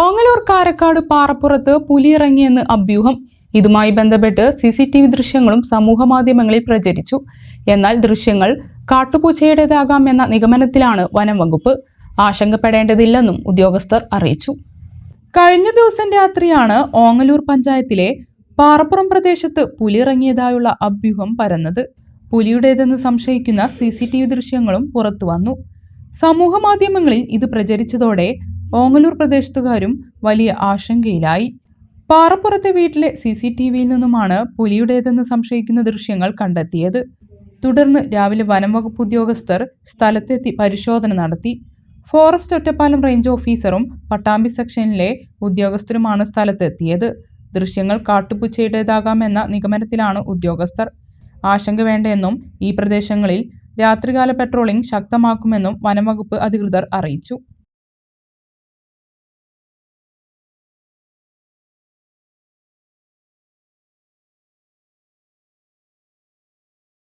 ഓങ്ങലൂർ കാരക്കാട് പാറപ്പുറത്ത് പുലിയിറങ്ങിയെന്ന് അഭ്യൂഹം. ഇതുമായി ബന്ധപ്പെട്ട് C C T V ദൃശ്യങ്ങളും സമൂഹ മാധ്യമങ്ങളിൽ പ്രചരിച്ചു. എന്നാൽ ദൃശ്യങ്ങൾ കാട്ടുപൂച്ചയുടേതാകാം എന്ന നിഗമനത്തിലാണ് വനം വകുപ്പ്. ആശങ്കപ്പെടേണ്ടതില്ലെന്നും ഉദ്യോഗസ്ഥർ അറിയിച്ചു. കഴിഞ്ഞ ദിവസം രാത്രിയാണ് ഓങ്ങലൂർ പഞ്ചായത്തിലെ പാറപ്പുറം പ്രദേശത്ത് പുലിയിറങ്ങിയതായുള്ള അഭ്യൂഹം പരന്നത്. പുലിയുടേതെന്ന് സംശയിക്കുന്ന സി സി ടി വി ദൃശ്യങ്ങളും പുറത്തുവന്നു. സമൂഹ മാധ്യമങ്ങളിൽ ഇത് പ്രചരിച്ചതോടെ ഓങ്ങലൂർ പ്രദേശത്തുകാരും വലിയ ആശങ്കയിലായി. പാറപ്പുറത്തെ വീട്ടിലെ സി സി ടി വിയിൽ നിന്നുമാണ് പുലിയുടേതെന്ന് സംശയിക്കുന്ന ദൃശ്യങ്ങൾ കണ്ടെത്തിയത്. തുടർന്ന് രാവിലെ വനം വകുപ്പ് ഉദ്യോഗസ്ഥർ സ്ഥലത്തെത്തി പരിശോധന നടത്തി. ഫോറസ്റ്റ് ഒറ്റപ്പാലം റേഞ്ച് ഓഫീസറും പട്ടാമ്പി സെക്ഷനിലെ ഉദ്യോഗസ്ഥരുമാണ് സ്ഥലത്തെത്തിയത്. ദൃശ്യങ്ങൾ കാട്ടുപൂച്ചയുടേതാകാമെന്ന നിഗമനത്തിലാണ് ഉദ്യോഗസ്ഥർ. ആശങ്ക വേണ്ടെന്നും ഈ പ്രദേശങ്ങളിൽ രാത്രികാല പെട്രോളിംഗ് ശക്തമാക്കുമെന്നും വനംവകുപ്പ് അധികൃതർ അറിയിച്ചു.